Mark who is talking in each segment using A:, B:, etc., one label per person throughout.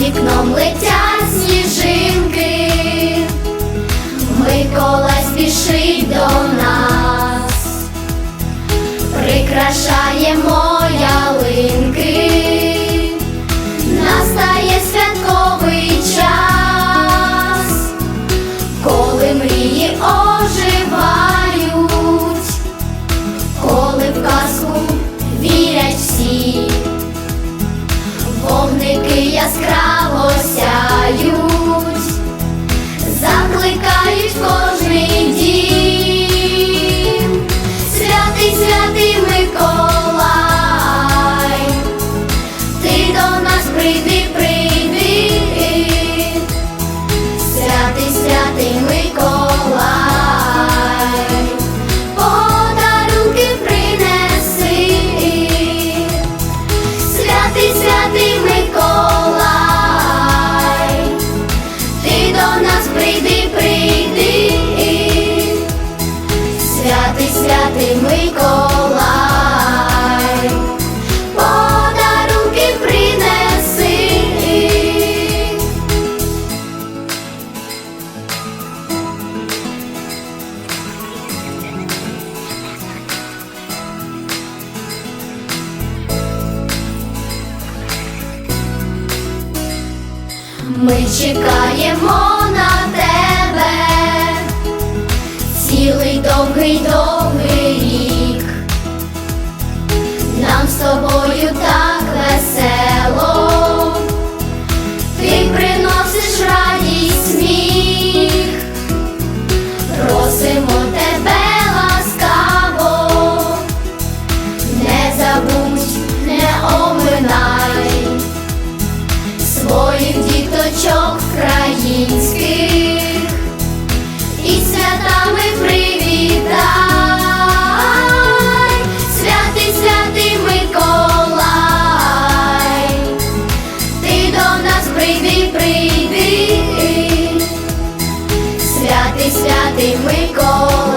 A: вікном летять сніжинки, закликають кожний дім. Святий, святий Миколай, ти до нас прийди, прийди, Ми чекаємо на тебе українських і святами привітай, святий, святий Миколай, ти до нас прийди, прийди, святий, святий Миколай,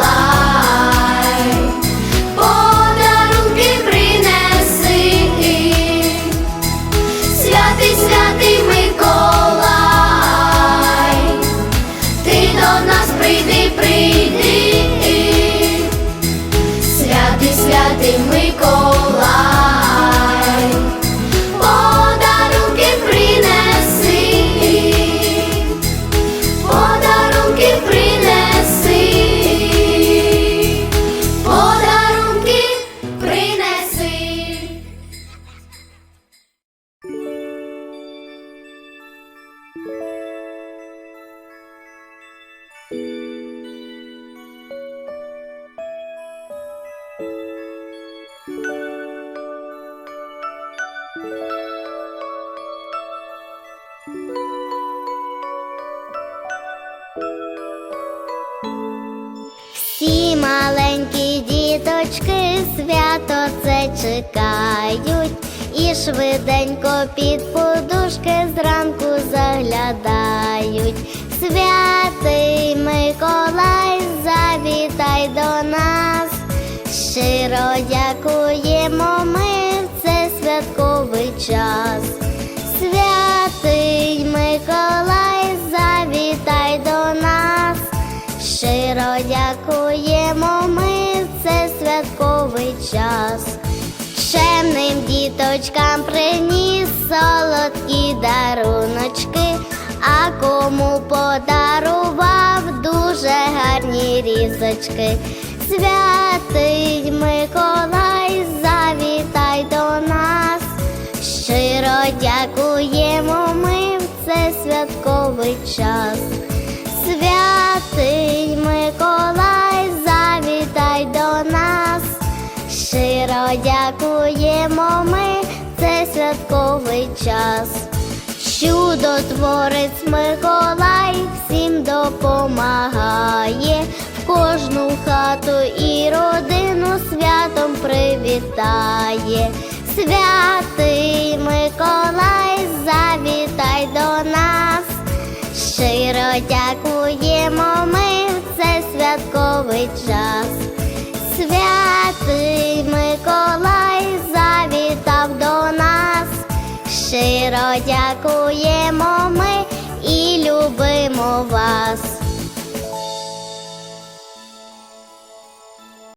B: діточки свято це чекають, і швиденько під подушки зранку заглядають. Святий Миколай, завітай до нас. Щиро дякуємо ми в цей святковий час. Час. Чемним діточкам приніс солодкі даруночки, а кому подарував дуже гарні різочки. Святий Миколай, завітай до нас. Щиро дякуємо ми в цей святковий час. Святий ми в цей святковий час. Чудотворець Миколай всім допомагає, в кожну хату і родину святом привітає. Святий Миколай, завітай до нас. Щиро дякуємо ми в цей святковий час. Святий Миколай щиро дякуємо ми і любимо вас.